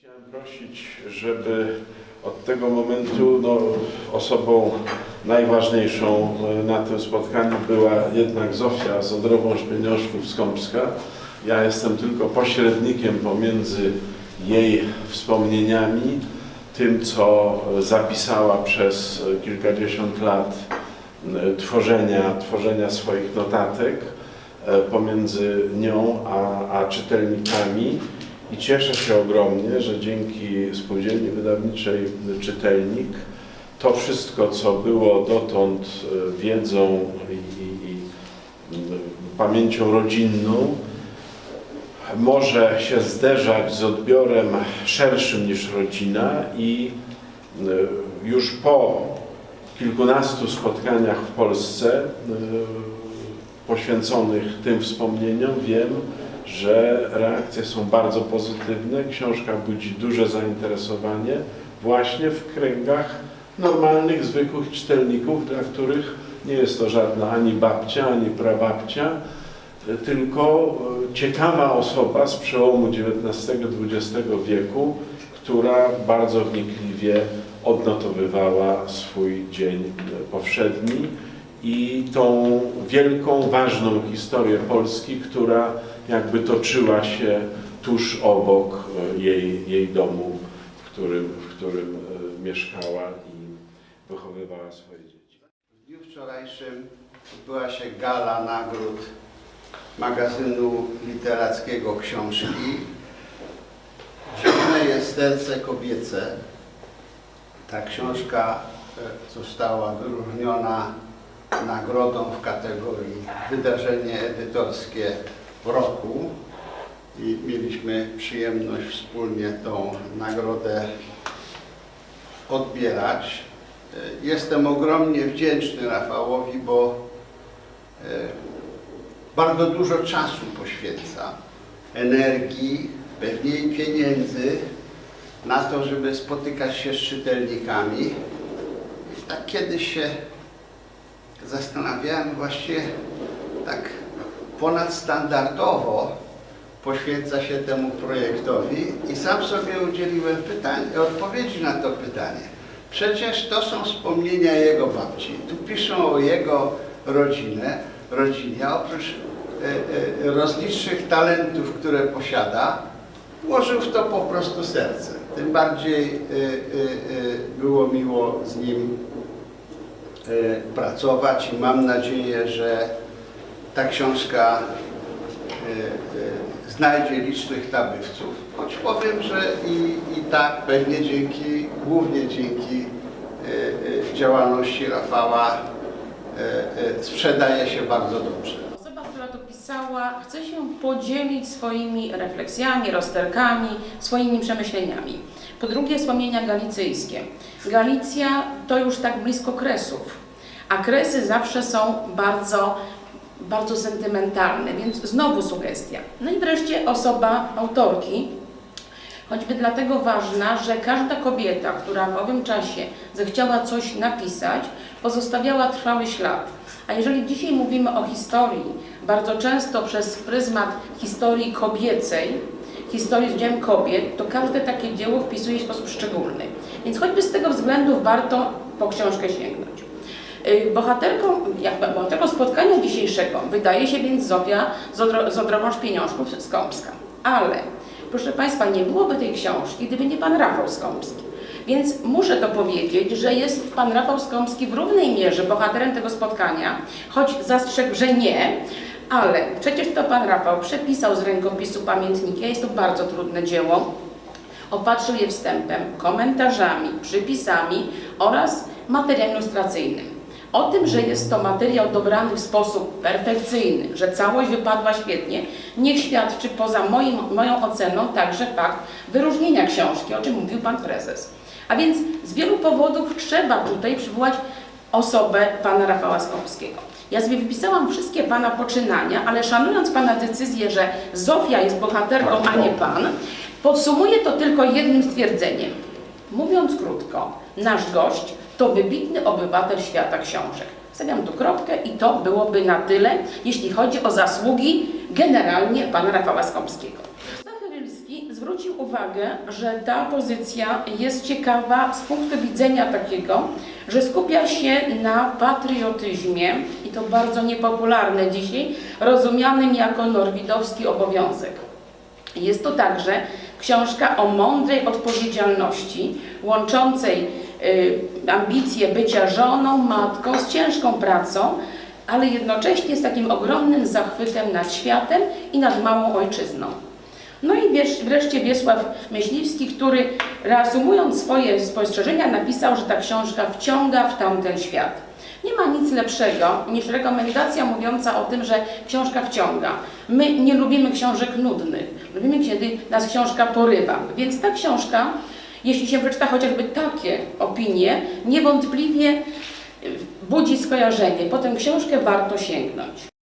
Chciałem prosić, żeby od tego momentu no, osobą najważniejszą e, na tym spotkaniu była jednak Zofia z Odrową Szpieniążków z Kąpska. Ja jestem tylko pośrednikiem pomiędzy jej wspomnieniami, tym co zapisała przez kilkadziesiąt lat e, tworzenia, tworzenia swoich notatek e, pomiędzy nią a, a czytelnikami. I cieszę się ogromnie, że dzięki Spółdzielni Wydawniczej Czytelnik to wszystko, co było dotąd e, wiedzą i, i, i m, pamięcią rodzinną, może się zderzać z odbiorem szerszym niż rodzina i e, już po kilkunastu spotkaniach w Polsce e, poświęconych tym wspomnieniom wiem, że reakcje są bardzo pozytywne. Książka budzi duże zainteresowanie właśnie w kręgach normalnych, zwykłych czytelników, dla których nie jest to żadna ani babcia, ani prababcia, tylko e, ciekawa osoba z przełomu XIX-XX wieku, która bardzo wnikliwie odnotowywała swój dzień powszedni i tą wielką, ważną historię Polski, która jakby toczyła się tuż obok e, jej, jej domu, w którym, w którym e, mieszkała i wychowywała swoje dzieci. W dniu wczorajszym odbyła się gala nagród magazynu literackiego Książki. Silne jest serce kobiece. Ta książka e, została wyróżniona nagrodą w kategorii Wydarzenie edytorskie roku i mieliśmy przyjemność wspólnie tą nagrodę odbierać. E, Jestem ogromnie wdzięczny Rafałowi, bo e, bardzo dużo czasu poświęca, energii, pewnie i pieniędzy na to, żeby spotykać się z czytelnikami. I tak się zastanawiałem właściwie tak ponadstandardowo poświęca się temu projektowi i sam sobie udzieliłem pytań, odpowiedzi na to pytanie. Przecież to są wspomnienia jego babci. Tu piszą o jego rodzinę, rodzinie. Oprócz e, rozlicznych talentów, które posiada, włożył w to po prostu serce. Tym bardziej e, było miło z nim pracować i mam nadzieję, że ta książka e, e, znajdzie licznych nabywców. Choć powiem, że i, i tak pewnie dzięki, głównie dzięki e, działalności Rafała sprzedaje się bardzo dobrze. Osoba, która to pisała, chce się podzielić swoimi refleksjami, rozterkami, swoimi przemyśleniami. Po drugie, wspomnienia galicyjskie. Galicja to już tak blisko Kresów, a Kresy zawsze są bardzo, bardzo sentymentalne, więc znowu sugestia. No i wreszcie osoba autorki, choćby dlatego ważna, że każda kobieta, która w owym czasie zechciała coś napisać, pozostawiała trwały ślad. A jeżeli dzisiaj mówimy o historii, bardzo często przez pryzmat historii kobiecej, historii z udziałem kobiet, to każde takie dzieło wpisuje się w sposób szczególny. Więc choćby z tego względu warto po książkę sięgnąć. Y, Bohaterką, jakby bohaterką spotkania dzisiejszego wydaje się więc Zofia z, Odro, z Kąpska. Ale, proszę Państwa, nie byłoby tej książki, gdyby nie Pan Rafał Skąpski. Więc muszę to powiedzieć, że jest Pan Rafał Skąpski w równej mierze bohaterem tego spotkania, choć zastrzegł, że nie, ale przecież to Pan Rafał przepisał z rękopisu pamiętniki, a jest to bardzo trudne dzieło. Opatrzył je wstępem, komentarzami, przypisami oraz materiałem ilustracyjnym. O tym, że jest to materiał dobrany w sposób perfekcyjny, że całość wypadła świetnie, niech świadczy poza moim, moją oceną także fakt wyróżnienia książki, o czym mówił Pan Prezes. A więc z wielu powodów trzeba tutaj przywołać osobę Pana Rafała Skąpskiego. Ja sobie wypisałam wszystkie Pana poczynania, ale szanując Pana decyzję, że Zofia jest bohaterką, a nie Pan, podsumuję to tylko jednym stwierdzeniem. Mówiąc krótko, nasz gość to wybitny obywatel świata książek. Stawiam tu kropkę i to byłoby na tyle, jeśli chodzi o zasługi generalnie pana Rafała Rylski zwrócił uwagę, że ta pozycja jest ciekawa z punktu widzenia takiego, że skupia się na patriotyzmie i to bardzo niepopularne dzisiaj, rozumianym jako norwidowski obowiązek. Jest to także książka o mądrej odpowiedzialności, łączącej ambicje bycia żoną, matką z ciężką pracą, ale jednocześnie z takim ogromnym zachwytem nad światem i nad małą ojczyzną. No i wreszcie Wiesław Myśliwski, który reasumując swoje spostrzeżenia napisał, że ta książka wciąga w tamten świat. Nie ma nic lepszego niż rekomendacja mówiąca o tym, że książka wciąga. My nie lubimy książek nudnych, lubimy kiedy nas książka porywa. Więc ta książka, jeśli się przeczyta chociażby takie opinie, niewątpliwie budzi skojarzenie. Po tę książkę warto sięgnąć.